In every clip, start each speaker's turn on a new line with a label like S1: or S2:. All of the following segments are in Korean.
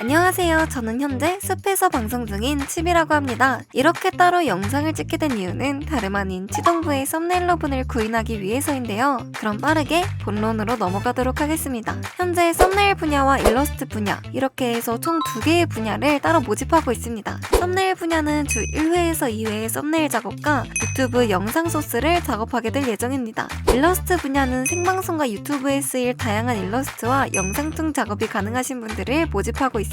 S1: 안녕하세요. 저는 현재 숲에서 방송 중인 칩이라고 합니다. 이렇게 따로 영상을 찍게 된 이유는 다름 아닌 치동부의 썸네일러 분을 구인하기 위해서인데요. 그럼 빠르게 본론으로 넘어가도록 하겠습니다. 현재 썸네일 분야와 일러스트 분야 이렇게 해서 총 두 개의 분야를 따로 모집하고 있습니다. 썸네일 분야는 주 1회에서 2회의 썸네일 작업과 유튜브 영상 소스를 작업하게 될 예정입니다. 일러스트 분야는 생방송과 유튜브에 쓰일 다양한 일러스트와 영상통 작업이 가능하신 분들을 모집하고 있습니다.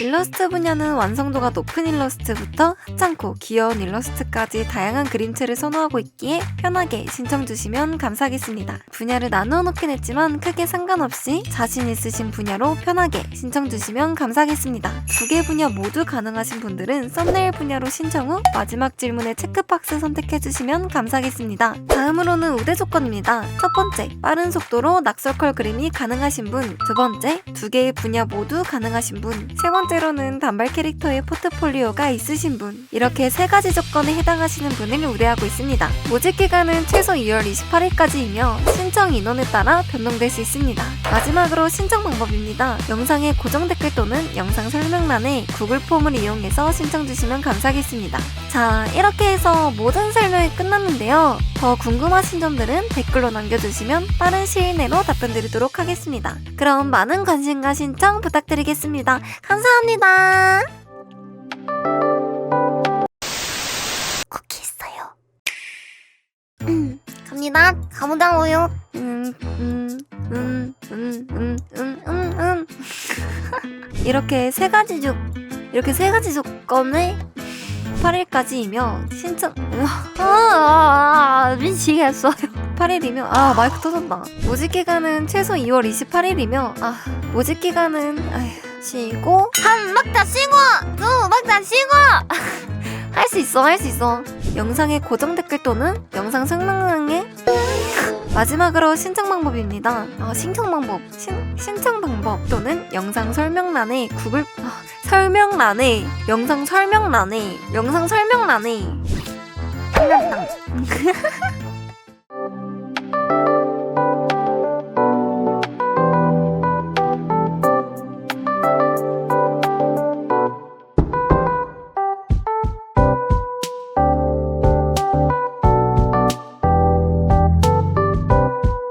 S1: 일러스트 분야는 완성도가 높은 일러스트부터 하찮고 귀여운 일러스트까지 다양한 그림체를 선호하고 있기에 편하게 신청 주시면 감사하겠습니다. 분야를 나누어 놓긴 했지만 크게 상관없이 자신 있으신 분야로 편하게 신청 주시면 감사하겠습니다. 두 개 분야 모두 가능하신 분들은 썸네일 분야로 신청 후 마지막 질문에 체크박스 선택해 주시면 감사하겠습니다. 다음으로는 우대 조건입니다. 첫 번째, 빠른 속도로 낙서컬 그림이 가능하신 분. 두 번째, 두 개의 분야 모두 가능하신 분. 세 번째로는 단발 캐릭터의 포트폴리오가 있으신 분. 이렇게 세 가지 조건에 해당하시는 분을 우대하고 있습니다. 모집 기간은 최소 2월 28일까지이며 신청 인원에 따라 변동될 수 있습니다. 마지막으로 신청 방법입니다. 영상의 고정 댓글 또는 영상 설명란에 구글 폼을 이용해서 신청 주시면 감사하겠습니다. 자, 이렇게 해서 모든 설명이 끝났는데요. 더 궁금하신 점들은 댓글로 남겨주시면 빠른 시일 내로 답변 드리도록 하겠습니다. 그럼 많은 관심과 신청 부탁드리겠습니다. 감사합니다. 쿠키 있어요. 음, 갑니다. 가무당 우유. 음, 음, 음, 음, 음, 음, 음, 음. 이렇게 세 가지 조 이렇게 세 가지 조건을 8일까지이며 신청 아, 아, 아, 미치겠어요 8일이면 아 마이크 터졌다. 모집 기간은 최소 2월 28일이며 아 모집 기간은 아휴 쉬고. 한 박자 쉬고! 두 박자 쉬고! 할 수 있어 할 수 있어. 영상의 고정 댓글 또는 영상 설명란에 마지막으로 신청 방법입니다. 아, 신청 방법, 신, 신청 방법 또는 영상 설명란에 구글 아, 설명란에 영상 설명란에 영상 설명란에. 설명란